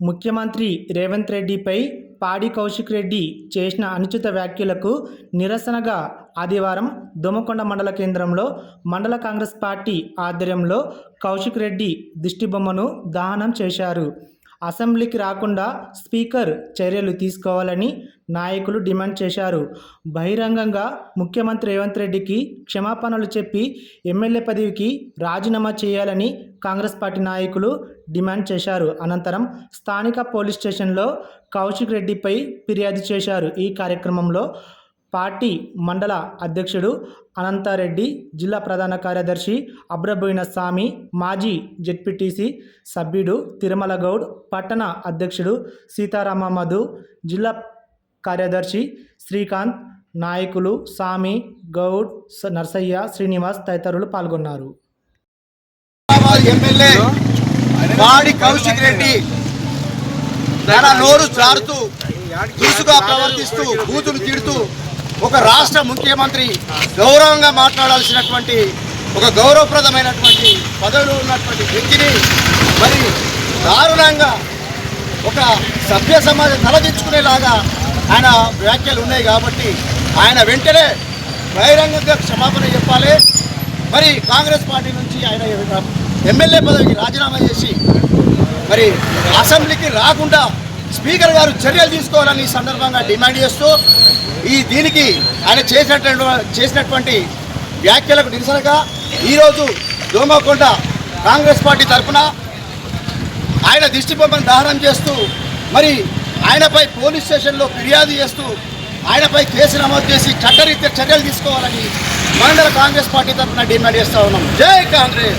ముఖ్యమంత్రి రేవంత్ రెడ్డిపై పాడి కౌశిక్ రెడ్డి చేసిన అనుచిత వ్యాఖ్యలకు నిరసనగా ఆదివారం దోమకొండ మండల కేంద్రంలో మండల కాంగ్రెస్ పార్టీ ఆధ్వర్యంలో కౌశిక్ రెడ్డి దిష్టిబొమ్మను దహనం చేశారు. అసెంబ్లీకి రాకుండా స్పీకర్ చర్యలు తీసుకోవాలని నాయకులు డిమాండ్ చేశారు. బహిరంగంగా ముఖ్యమంత్రి రేవంత్ రెడ్డికి క్షమాపణలు చెప్పి ఎమ్మెల్యే పదవికి రాజీనామా చేయాలని కాంగ్రెస్ పార్టీ నాయకులు డిమాండ్ చేశారు. అనంతరం స్థానిక పోలీస్ స్టేషన్లో కౌశిక్ రెడ్డిపై ఫిర్యాదు చేశారు. ఈ కార్యక్రమంలో పార్టీ మండల అధ్యక్షుడు అనంతారెడ్డి జిల్లా ప్రధాన కార్యదర్శి అబ్రబోయిన స్వామి మాజీ జెడ్పీటీసీ సభ్యుడు తిరుమల గౌడ్ పట్టణ అధ్యక్షుడు సీతారామ మధు జిల్లా కార్యదర్శి శ్రీకాంత్ నాయకులు స్వామి గౌడ్ నర్సయ్య శ్రీనివాస్ తదితరులు పాల్గొన్నారు. ఎమ్మెల్యే వాడి కౌశిక్ రెడ్డి తన నోరు దురుసుగా ప్రవర్తిస్తూ బూతులు తిడుతూ ఒక రాష్ట్ర ముఖ్యమంత్రి గౌరవంగా మాట్లాడాల్సినటువంటి ఒక గౌరవప్రదమైనటువంటి పదవిలో ఉన్నటువంటి వ్యక్తిని మరి దారుణంగా ఒక సభ్య సమాజం తలదించుకునేలాగా ఆయన వ్యాఖ్యలు ఉన్నాయి కాబట్టి ఆయన వెంటనే బహిరంగంగా క్షమాపణ చెప్పాలి. మరి కాంగ్రెస్ పార్టీ నుంచి ఆయన ఎమ్మెల్యే పదవికి రాజీనామా చేసి మరి అసెంబ్లీకి రాకుండా స్పీకర్ గారు చర్యలు తీసుకోవాలని ఈ సందర్భంగా డిమాండ్ చేస్తూ ఈ దీనికి ఆయన చేసినటువంటి చేసినటువంటి వ్యాఖ్యలకు నిరసనగా ఈరోజు దోమకొండ కాంగ్రెస్ పార్టీ తరఫున ఆయన దిష్టి బొమ్మను దహనం చేస్తూ మరి ఆయనపై పోలీస్ స్టేషన్లో ఫిర్యాదు చేస్తూ ఆయనపై కేసు నమోదు చేసి చట్టరీత్యా చర్యలు తీసుకోవాలని మండల కాంగ్రెస్ పార్టీ తరఫున డిమాండ్ చేస్తా ఉన్నాం. జై కాంగ్రెస్!